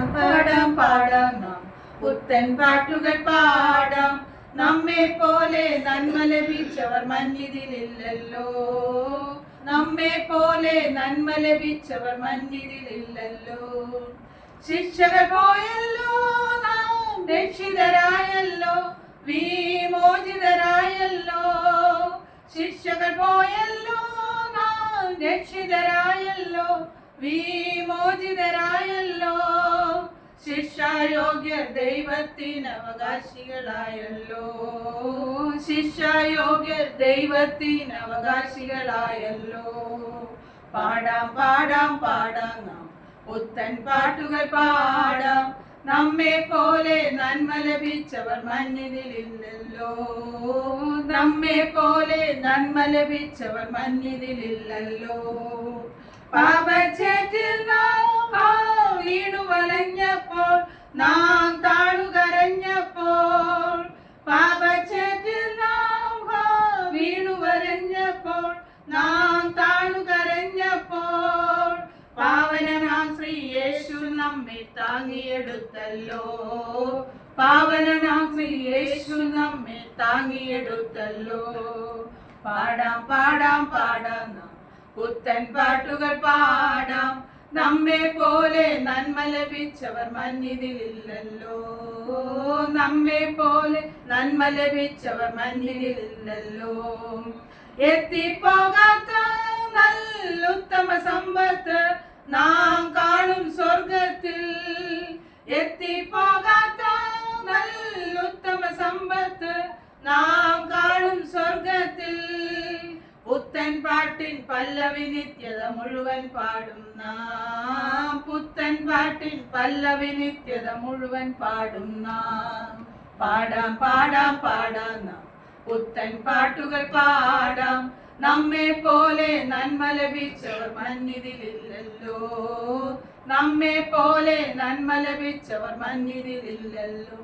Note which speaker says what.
Speaker 1: പാടാം പാടാം നാം. പുത്തൻ പാട്ടുകൾ പാടാം. നമ്മെ പോലെ നന്മ ലഭിച്ചവർ മഞ്ഞിതിലില്ലല്ലോ നമ്മെ പോലെ നന്മ ലഭിച്ചവർ മഞ്ഞിതിലില്ലല്ലോ ശിക്ഷകൾ പോയല്ലോ നാം രക്ഷിതരായല്ലോ. വിമോചിതരായല്ലോ. ശിക്ഷകൾ പോയല്ലോ നാം രക്ഷിതരായല്ലോ. വിമോചിതരായല്ലോ. ശിക്ഷായോഗ്യർ ദൈവത്തിന് അവകാശികളായല്ലോ. ശിക്ഷായോഗ്യർ ദൈവത്തിന് അവകാശികളായല്ലോ. പാടാം പാടാം പാടാം നാം. പുത്തൻ പാട്ടുകൾ പാടാം. നമ്മെ പോലെ നന്മ ലഭിച്ചവർ മഞ്ഞിതിലില്ലല്ലോ നമ്മെ പോലെ നന്മ ലഭിച്ചവർ മഞ്ഞിതിലില്ലല്ലോ നാം താഴുകരഞ്ഞപ്പോൾ പാപച്ചേറ്റിൽ നാം വീണു വരഞ്ഞപ്പോൾ നാം താഴുകരഞ്ഞപ്പോൾ പാവനനാം ശ്രീ യേശു നമ്മെ താങ്ങിയെടുത്തല്ലോ. പാവനനാം ശ്രീ യേശു നമ്മെ താങ്ങിയെടുത്തല്ലോ. പാടാം പാടാം പാടാം പുത്തൻ പാട്ടുകൾ പാടാം. നമ്മെ പോലെ നന്മ ലഭിച്ചവർ മഞ്ഞിലില്ലല്ലോ. നമ്മെ പോലെ നന്മ ലഭിച്ചവർ മഞ്ഞിലില്ലല്ലോ. എത്തിപ്പോകാത്ത നല്ലുത്തമ സമ്പത്ത് നാം കാണും സ്വർഗത്തിൽ. എത്തിപ്പോകാത്ത നല്ലുത്തമ സമ്പത്ത് നാം പാട്ടിൻ പല്ലവി നിത്യത മുഴുവൻ പാടും. നാം പുത്തൻ പാട്ടിൻ പല്ലവി നിത്യത മുഴുവൻ പാടും. നാം പാടാം പാടാം പാടാം നാം. പുത്തൻ പാട്ടുകൾ പാടാം. നമ്മെ പോലെ നന്മ ലഭിച്ചവർ മന്നിതിലില്ലല്ലോ നമ്മെ പോലെ നന്മ ലഭിച്ചവർ മഞ്ഞിതിലില്ലല്ലോ